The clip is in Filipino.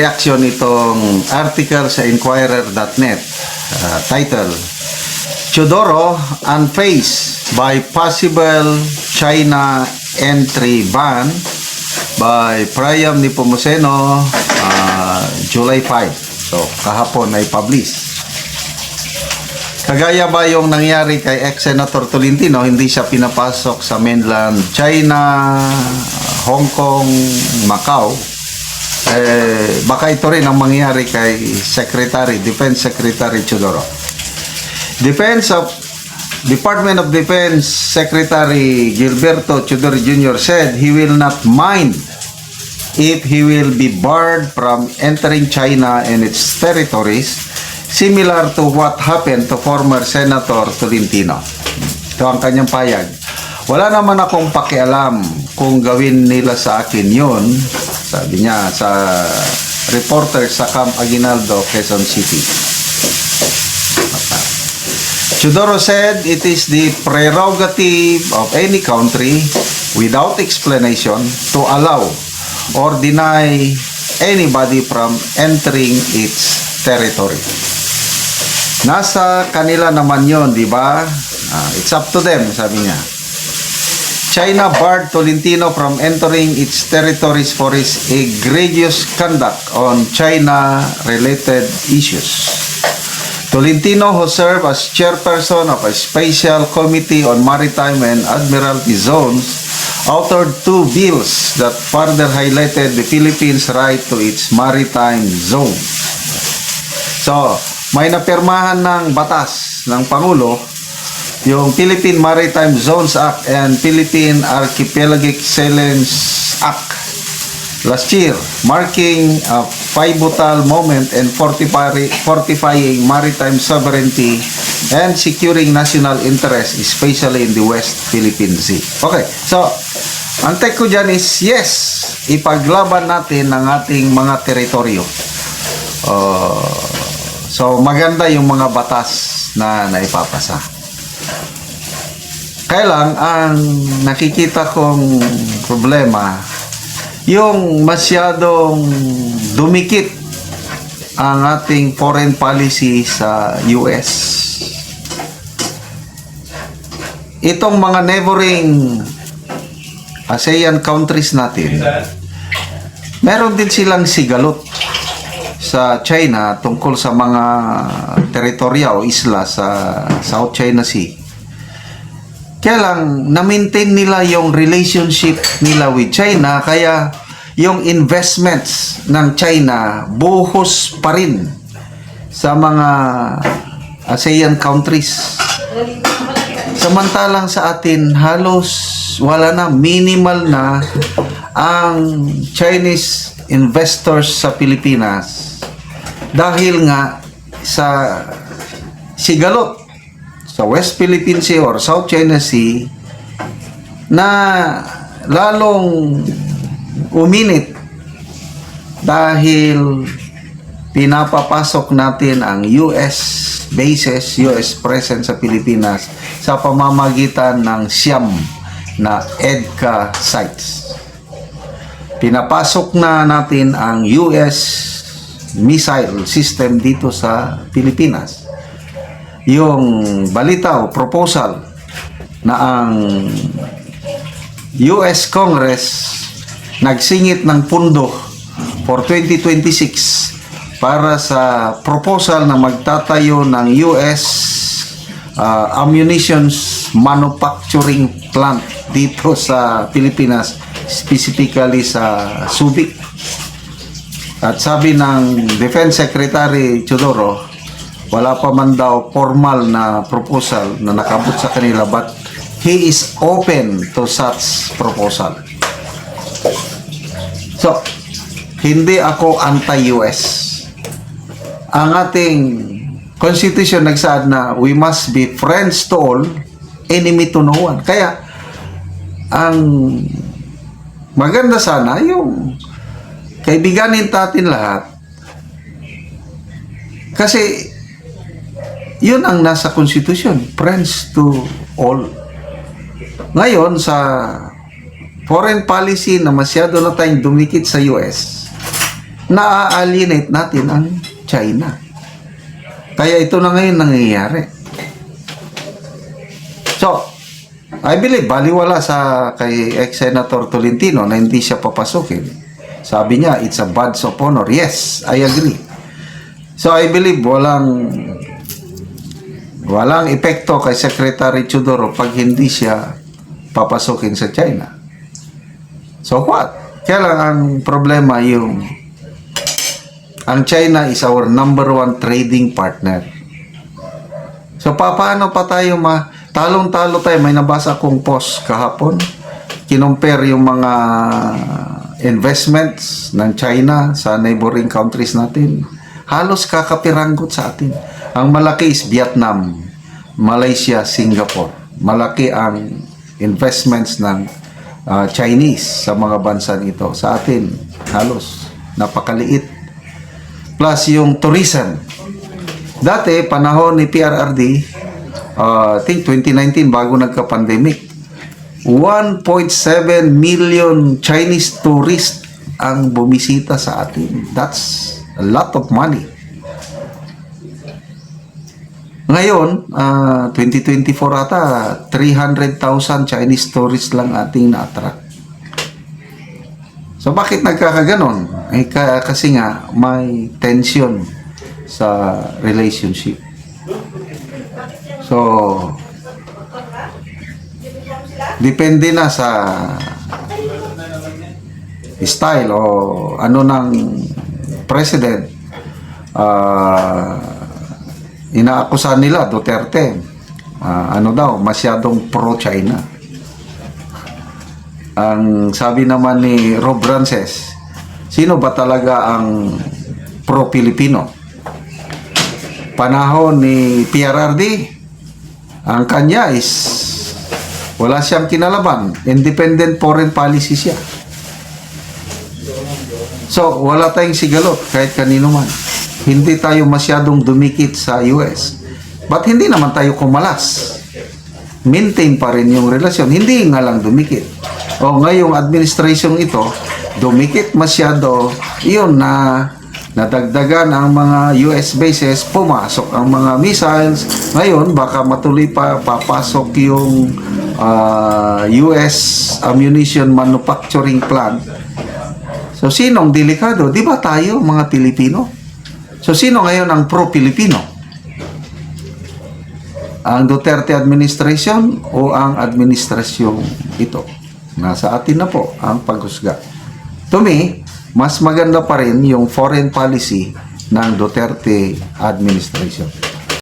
reaction itong article sa Inquirer.net uh, title Chodoro unfazed by possible China entry ban by Priam Nepomuceno uh, July 5 so kahapon ay publish Kagaya ba yung nangyari kay ex-senator Tolentino, hindi siya pinapasok sa mainland China, Hong Kong, Macau. Eh, baka ito rin ang mangyari kay Secretary, Defense Secretary Chodoro. Defense of Department of Defense Secretary Gilberto Chodoro Jr. said he will not mind if he will be barred from entering China and its territories similar to what happened to former Senator Tolentino. Ito ang kanyang payag. Wala naman akong pakialam kung gawin nila sa akin yun, sabi niya sa reporter sa Camp Aguinaldo, Quezon City. Chudoro said it is the prerogative of any country without explanation to allow or deny anybody from entering its territory. Nasa kanila naman yon, di ba? Ah, it's up to them, sabi niya. China barred Tolentino from entering its territories for his egregious conduct on China-related issues. Tolentino, who served as chairperson of a special committee on maritime and admiralty zones, authored two bills that further highlighted the Philippines' right to its maritime zone. So, may napirmahan ng batas ng Pangulo, yung Philippine Maritime Zones Act and Philippine Archipelagic Excellence Act last year, marking a pivotal moment in fortify- fortifying maritime sovereignty and securing national interest, especially in the West Philippine Sea. Okay, so, ang take ko dyan is, yes, ipaglaban natin ang ating mga teritoryo. Uh, so, maganda yung mga batas na naipapasa. Kaya lang, ang nakikita kong problema, yung masyadong dumikit ang ating foreign policy sa US. Itong mga neighboring ASEAN countries natin, meron din silang sigalot sa China tungkol sa mga teritorya o isla sa South China Sea. Kaya lang, na-maintain nila yung relationship nila with China, kaya yung investments ng China buhos pa rin sa mga ASEAN countries. Samantalang sa atin, halos wala na, minimal na ang Chinese investors sa Pilipinas dahil nga sa sigalot sa West Philippine Sea or South China Sea na lalong uminit dahil pinapapasok natin ang US bases, US presence sa Pilipinas sa pamamagitan ng siyam na EDCA sites. Pinapasok na natin ang US missile system dito sa Pilipinas yung balita o proposal na ang US Congress nagsingit ng pundo for 2026 para sa proposal na magtatayo ng US uh, ammunitions manufacturing plant dito sa Pilipinas specifically sa Subic. At sabi ng Defense Secretary Chodoro wala pa man daw formal na proposal na nakabot sa kanila but he is open to such proposal. So, hindi ako anti-US. Ang ating constitution nagsaad na we must be friends to all, enemy to no one. Kaya, ang maganda sana yung kaibiganin natin lahat kasi yun ang nasa constitution, friends to all. Ngayon, sa foreign policy na masyado na tayong dumikit sa US, na-alienate natin ang China. Kaya ito na ngayon nangyayari. So, I believe, baliwala sa kay ex-senator Tolentino na hindi siya papasukin. Sabi niya, it's a badge of honor. Yes, I agree. So, I believe walang walang epekto kay Secretary Chudoro pag hindi siya papasukin sa China. So what? Kaya lang ang problema yung ang China is our number one trading partner. So pa, paano pa tayo ma talong-talo tayo may nabasa kong post kahapon kinumpare yung mga investments ng China sa neighboring countries natin halos kakapiranggot sa atin ang malaki is Vietnam Malaysia, Singapore malaki ang investments ng ah, Chinese sa mga bansa nito sa atin halos napakaliit plus yung tourism Dati, panahon ni PRRD, uh, I think 2019, bago nagka-pandemic, 1.7 million Chinese tourists ang bumisita sa atin. That's a lot of money. Ngayon, uh, 2024 ata, 300,000 Chinese tourists lang ating na-attract. So bakit nagkakaganon? Eh, ka- kasi nga may tension sa relationship. So depende na sa style o ano ng president ah inaakusan nila Duterte ah, ano daw masyadong pro-China ang sabi naman ni Rob Rances, sino ba talaga ang pro-Pilipino? Panahon ni PRRD, ang kanya is wala siyang kinalaban. Independent foreign policy siya. So, wala tayong sigalot kahit kanino man. Hindi tayo masyadong dumikit sa US. But hindi naman tayo kumalas maintain pa rin yung relasyon. Hindi nga lang dumikit. O ngayong administration ito, dumikit masyado, yun na nadagdagan ang mga US bases, pumasok ang mga missiles. Ngayon, baka matuloy pa papasok yung ah, US ammunition manufacturing plant. So, sinong delikado? Di ba tayo, mga Pilipino? So, sino ngayon ang pro-Pilipino? ang Duterte administration o ang administrasyon ito. Nasa atin na po ang paghusga. To me, mas maganda pa rin yung foreign policy ng Duterte administration.